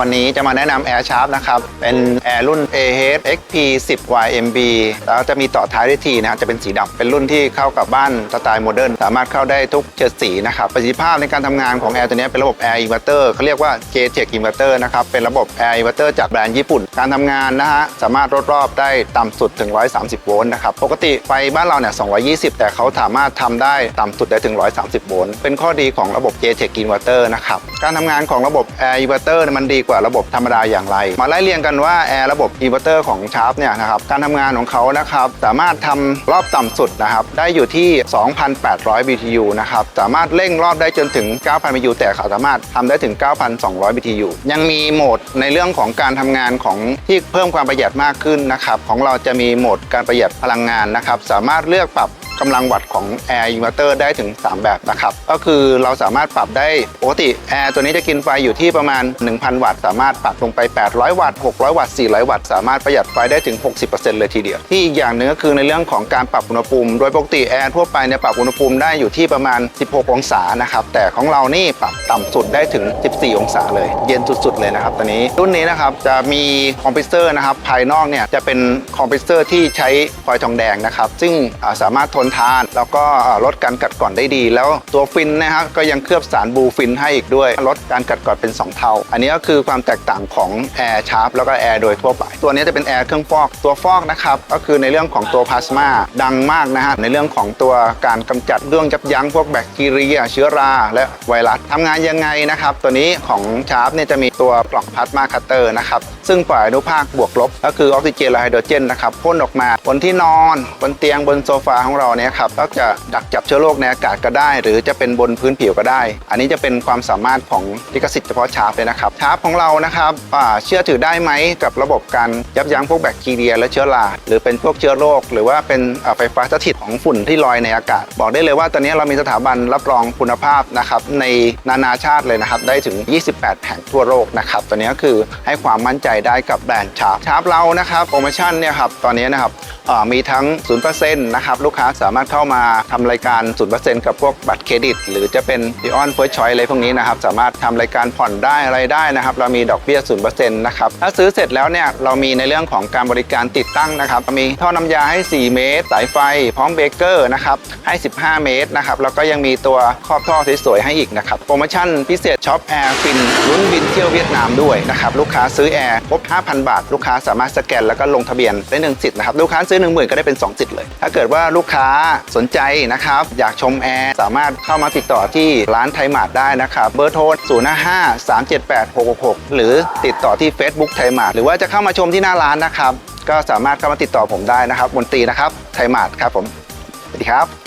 วันนี้จะมาแนะนำ Air Sharp นะครับ เป็น Air รุ่น AH XP 10 YMB แล้วจะมีต่อท้ายด้วยทีนะครับจะเป็นสีดำเป็นรุ่นที่เข้ากับบ้านสไตล์โมเดิร์นสามารถเข้าได้ทุกเฉดสีนะครับ ประสิทธิภาพในการทำงานของ Air ตัวนี้เป็นระบบ Air Inverter เขาเรียกว่า J-Tech Inverter นะครับ เป็นระบบ Air Inverter จากแบรนด์ญี่ปุ่น การทำงานนะฮะสามารถลดรอบได้ต่ำสุดถึง 130 โวลต์นะครับ ปกติไฟบ้านเราเนี่ย 220 แต่เขาสามารถทำได้ต่ำสุดได้ถึง 130 โวลต์ เป็นข้อดีของระบบ J-Tech Inverter นะครับ การทำงานของระบบ Air Inverter มันดีกว่าระบบธรรมดาอย่างไร มาไล่เรียงกันว่า Air ระบบ Inverter ของ Sharp เนี่ยนะครับการทำงานของเขานะครับสามารถทำรอบต่ำสุดนะครับได้อยู่ที่ 2,800 BTU นะครับสามารถเร่งรอบได้จนถึง 9,000 BTU แต่เขาสามารถทำได้ถึง 9,200 BTU ยังมีโหมดในเรื่องของการทำงานของที่เพิ่มความประหยัดมากขึ้นนะครับของเราจะมีโหมดการประหยัดพลังงานนะครับสามารถเลือกปรับ กำลังวัตต์ของ Air Inverter ได้ถึง 3 แบบนะครับ ก็คือเราสามารถปรับได้ปกติ Air ตัวนี้จะกินไฟอยู่ที่ประมาณ 1,000 วัตต์ สามารถปรับลงไป 800 วัตต์ 600 วัตต์ 400 วัตต์ สามารถประหยัดไฟได้ถึง 60%เลยทีเดียว ที่อีกอย่างหนึ่งก็คือในเรื่องของการปรับอุณหภูมิ โดยปกติ Air ทั่วไปเนี่ยปรับอุณหภูมิได้อยู่ที่ประมาณ 16 องศานะครับ แต่ของเรานี่ปรับต่ำสุดได้ถึง 14 องศาเลย เย็นสุดๆเลยนะครับตอนนี้รุ่นนี้นะครับจะมีคอมเพรสเซอร์นะครับภายนอกเนี่ยจะเป็นคอมเพรสเซอร์ที่ใช้ฟอยทองแดงนะครับซึ่งสามารถทนทาน แล้วก็ลดการกัดกร่อนได้ดี แล้วตัวฟินนะครับก็ยังเคลือบสารบูฟินให้อีกด้วย ลดการกัดกร่อนเป็น 2 เท่า อันนี้ก็คือความแตกต่างของ Air Sharp แล้วก็ Air โดยทั่วไป ตัวนี้จะเป็น Air เครื่องฟอกตัวฟอกนะครับก็คือในเรื่องของตัวพลาสมาดังมากนะฮะในเรื่องของตัวการกำจัดเรื่องยับยั้งพวกแบคทีเรีย เชื้อรา และไวรัสทำงานยังไงนะครับ ตัวนี้ของชาร์ปเนี่ยจะมีตัวกล่องพลาสมาคัตเตอร์นะครับซึ่งปล่อยอนุภาคบวกลบ ก็คือออกซิเจนและไฮโดรเจนนะครับพ่นออกมาบนที่นอนบนเตียงบนโซฟาของเรานี่ยครับก็จะดักจับเชื้อโรคในอากาศก็ได้ หรือจะเป็นบนพื้นผิวก็ได้ อันนี้จะเป็นความสามารถของลิขสิทธิ์เฉพาะชาร์ปเลยนะครับชาร์ปของเรานะครับเชื่อถือได้ไหมกับระบบการยับยั้งพวกแบคทีเรียและเชื้อราหรือเป็นพวกเชื้อโรคหรือว่าเป็นไฟฟ้าสถิตของฝุ่นที่ลอยในอากาศ บอกได้เลยว่าตอนนี้เรามีสถาบันรับรองคุณภาพนะครับในนานาชาติเลยนะครับได้ถึง 28 แห่งทั่วโลกนะครับตัวนี้ก็คือให้ความมั่นใจได้กับแบรนด์ชาร์ปชาร์ปเรานะครับโปรโมชั่นเนี่ยครับตอนนี้นะครับมีทั้ง 0%นะครับลูกค้าสาามารถเข้ามาทำรายการ0%กับพวกบัตรเครดิต หรือจะเป็น d ิออนเฟิร์สชอยอะไรพวกนี้นะครับ สามารถทำรายการผ่อนได้อะไรได้นะครับ เรามีดอกเบี้ย0%นนะครับ ถ้าซื้อเสร็จแล้วเนี่ยเรามีในเรื่องของการบริการติดตั้งนะครับ มีท่อน้ำยาให้ 4 เมตร สายไฟ พร้อมเบเกอร์นะครับให้ 15 เมตรนะครับแล้วก็ยังมีตัวครอบท่อสวยๆให้อีกนะครับโปรโมชั่นพิเศษช็อปแอร์ฟินลุ้นบินเที่ยวเวียดนามด้วยนะครับลูกค้าซื้อแอร์ครบ5,000 บาท ลูกค้าสามารถสแกนแล้วก็ลงทะเบียนได้หนึ่งสิทธิ์นะครับลูกค้าซื้อ 1 0,000 ก็ได้เป็น 2 สิทธิ์เลย ถ้าเกิดว่าลูกค้าสนใจนะครับ อยากชมแอร์ สามารถเข้ามาติดต่อที่ร้านไทยมาร์ทได้นะครับ เบอร์โทร 0 5 3 7 8 6 6 6 หรือติดต่อที่ Facebook ไทยมาร์ทหรือว่าจะเข้ามาชมที่หน้าร้านนะครับ ก็สามารถเข้ามาติดต่อผมได้นะครับมนตรีนะครับไทยมาร์ทครับผมสวัสดีครับ